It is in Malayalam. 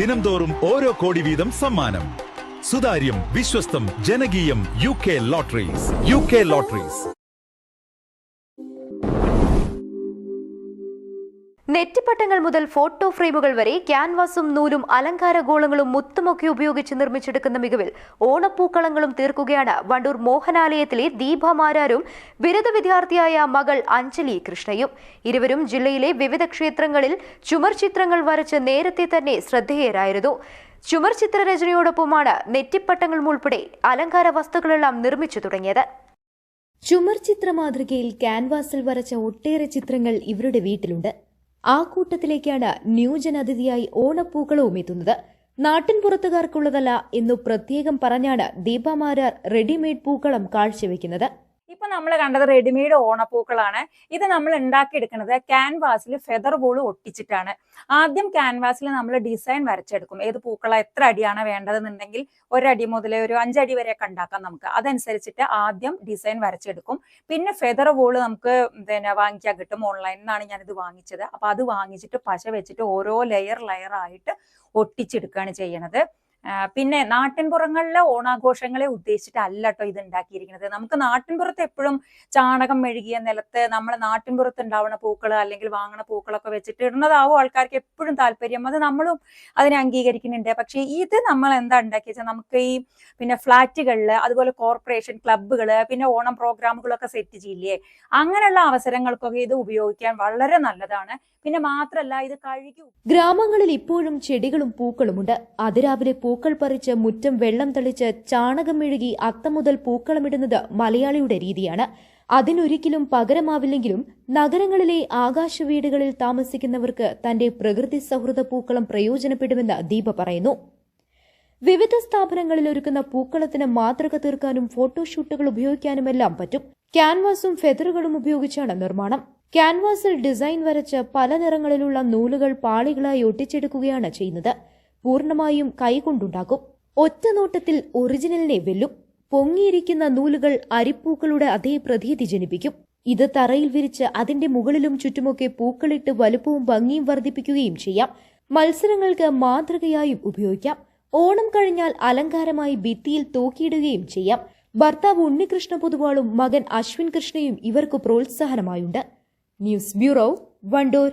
ദിനംതോറും ഓരോ കോടി വീതം സമ്മാനം. സുതാര്യം വിശ്വസ്തം ജനകീയം U K lotteries. U K lotteries. നെറ്റിപ്പട്ടങ്ങൾ മുതൽ ഫോട്ടോ ഫ്രെയിമുകൾ വരെ ക്യാൻവാസും നൂലും അലങ്കാര ഗോളങ്ങളും മുത്തുമൊക്കെ ഉപയോഗിച്ച് നിർമ്മിച്ചെടുക്കുന്ന മികവിൽ ഓണപ്പൂക്കളങ്ങളും തീർക്കുകയാണ്. വണ്ടൂർ മോഹനാലയത്തിലെ ദീപമാരാരും ബിരുദ വിദ്യാർത്ഥിയായ മകൾ അഞ്ജലി കൃഷ്ണയും. ഇരുവരും ജില്ലയിലെ വിവിധ ക്ഷേത്രങ്ങളിൽ ചുമർ ചിത്രങ്ങൾ വരച്ച് നേരത്തെ തന്നെ ശ്രദ്ധേയരായിരുന്നു. ചുമർ ചിത്രരചനയോടൊപ്പമാണ് നെറ്റിപ്പട്ടങ്ങളും ഉൾപ്പെടെ അലങ്കാര വസ്തുക്കളെല്ലാം നിർമ്മിച്ചു തുടങ്ങിയത്. ചുമർ ചിത്ര മാതൃകയിൽ ക്യാൻവാസിൽ വരച്ച ഒട്ടേറെ ചിത്രങ്ങൾ ഇവരുടെ വീട്ടിലുണ്ട്. ആ കൂട്ടത്തിലേക്കാണ് ന്യൂജൻ അതിഥിയായി ഓണപ്പൂക്കളവും എത്തുന്നത്. നാട്ടിൻ പുറത്തുകാർക്കുള്ളതല്ല എന്നു പ്രത്യേകം പറഞ്ഞാണ് ദീപമാരാർ റെഡിമെയ്ഡ് പൂക്കളം കാഴ്ചവെക്കുന്നത്. നമ്മൾ കണ്ടത് റെഡിമെയ്ഡ് ഓണപ്പൂക്കളാണ്. ഇത് നമ്മൾ ഉണ്ടാക്കിയെടുക്കുന്നത് ക്യാൻവാസിൽ ഫെദർ ബോൾ ഒട്ടിച്ചിട്ടാണ്. ആദ്യം ക്യാൻവാസിൽ നമ്മൾ ഡിസൈൻ വരച്ചെടുക്കും. ഏത് പൂക്കള എത്ര അടിയാണ് വേണ്ടതെന്നുണ്ടെങ്കിൽ ഒരടി മുതൽ ഒരു അഞ്ചടി വരെയൊക്കെ ഉണ്ടാക്കാം നമുക്ക്. അതനുസരിച്ചിട്ട് ആദ്യം ഡിസൈൻ വരച്ചെടുക്കും. പിന്നെ ഫെദർ ബോൾ നമുക്ക് പിന്നെ വാങ്ങിക്കാൻ കിട്ടും. ഓൺലൈനിൽ നിന്നാണ് ഞാനിത് വാങ്ങിച്ചത്. അപ്പൊ അത് വാങ്ങിച്ചിട്ട് പശ വെച്ചിട്ട് ഓരോ ലെയർ ലെയർ ആയിട്ട് ഒട്ടിച്ചെടുക്കുകയാണ് ചെയ്യണത്. പിന്നെ നാട്ടിൻപുറങ്ങളിലെ ഓണാഘോഷങ്ങളെ ഉദ്ദേശിച്ചിട്ടല്ല കേട്ടോ ഇത് ഉണ്ടാക്കിയിരിക്കുന്നത് നമുക്ക് നാട്ടിൻപുറത്ത് എപ്പോഴും ചാണകം മെഴുകിയ നിലത്ത് നമ്മളെ നാട്ടിൻപുറത്ത് ഉണ്ടാവുന്ന പൂക്കൾ അല്ലെങ്കിൽ വാങ്ങണ പൂക്കളൊക്കെ വെച്ചിട്ട് ഇടുന്നതാവും ആൾക്കാർക്ക് എപ്പോഴും താല്പര്യം. അത് നമ്മളും അതിനെ അംഗീകരിക്കുന്നുണ്ട്. പക്ഷേ ഇത് നമ്മൾ എന്താ ഉണ്ടാക്കിയ നമുക്ക് ഈ പിന്നെ ഫ്ലാറ്റുകളിൽ അതുപോലെ കോർപ്പറേഷൻ ക്ലബ്ബുകൾ പിന്നെ ഓണം പ്രോഗ്രാമുകളൊക്കെ സെറ്റ് ചെയ്യില്ലേ? അങ്ങനെയുള്ള അവസരങ്ങൾക്കൊക്കെ ഇത് ഉപയോഗിക്കാൻ വളരെ നല്ലതാണ്. പിന്നെ മാത്രമല്ല ഇത് കഴുകി ഗ്രാമങ്ങളിൽ ഇപ്പോഴും ചെടികളും പൂക്കളുമുണ്ട്. അതിരാവിലെ പൂക്കൾ പറിച്ച് മുറ്റം വെള്ളം തളിച്ച് ചാണകം മെഴുകി അത്തം മുതൽ പൂക്കളമിടുന്നത് മലയാളിയുടെ രീതിയാണ്. അതിനൊരിക്കലും പകരമാവില്ലെങ്കിലും നഗരങ്ങളിലെ ആകാശ വീടുകളിൽ താമസിക്കുന്നവർക്ക് തന്റെ പ്രകൃതി സൗഹൃദ പൂക്കളം പ്രയോജനപ്പെടുമെന്ന് ദീപ പറയുന്നു. വിവിധ സ്ഥാപനങ്ങളിൽ ഒരുക്കുന്ന പൂക്കളത്തിന് മാതൃക തീർക്കാനും ഫോട്ടോഷൂട്ടുകൾ ഉപയോഗിക്കാനുമെല്ലാം പറ്റും. ക്യാൻവാസും ഫെതറുകളും ഉപയോഗിച്ചാണ് നിർമ്മാണം. ക്യാൻവാസിൽ ഡിസൈൻ വരച്ച് പല നിറങ്ങളിലുള്ള നൂലുകൾ പാളികളായി ഒട്ടിച്ചെടുക്കുകയാണ് ചെയ്യുന്നത്. പൂർണമായും കൈകൊണ്ടുണ്ടാകും. ഒറ്റ നോട്ടത്തിൽ ഒറിജിനലിനെ വെല്ലും. പൊങ്ങിയിരിക്കുന്ന നൂലുകൾ അരിപ്പൂക്കളുടെ അതേ പ്രതീതി ജനിപ്പിക്കും. ഇത് തറയിൽ വിരിച്ച് അതിന്റെ മുകളിലും ചുറ്റുമൊക്കെ പൂക്കളിട്ട് വലുപ്പവും ഭംഗിയും വർദ്ധിപ്പിക്കുകയും ചെയ്യാം. മത്സരങ്ങൾക്ക് മാതൃകയായും ഉപയോഗിക്കാം. ഓണം കഴിഞ്ഞാൽ അലങ്കാരമായി ഭിത്തിയിൽ തൂക്കിയിടുകയും ചെയ്യാം. ഭർത്താവ് ഉണ്ണികൃഷ്ണ പൊതുവാളും മകൻ അശ്വിൻ കൃഷ്ണയും ഇവർക്ക് പ്രോത്സാഹനമായുണ്ട്. News bureau Wandoor.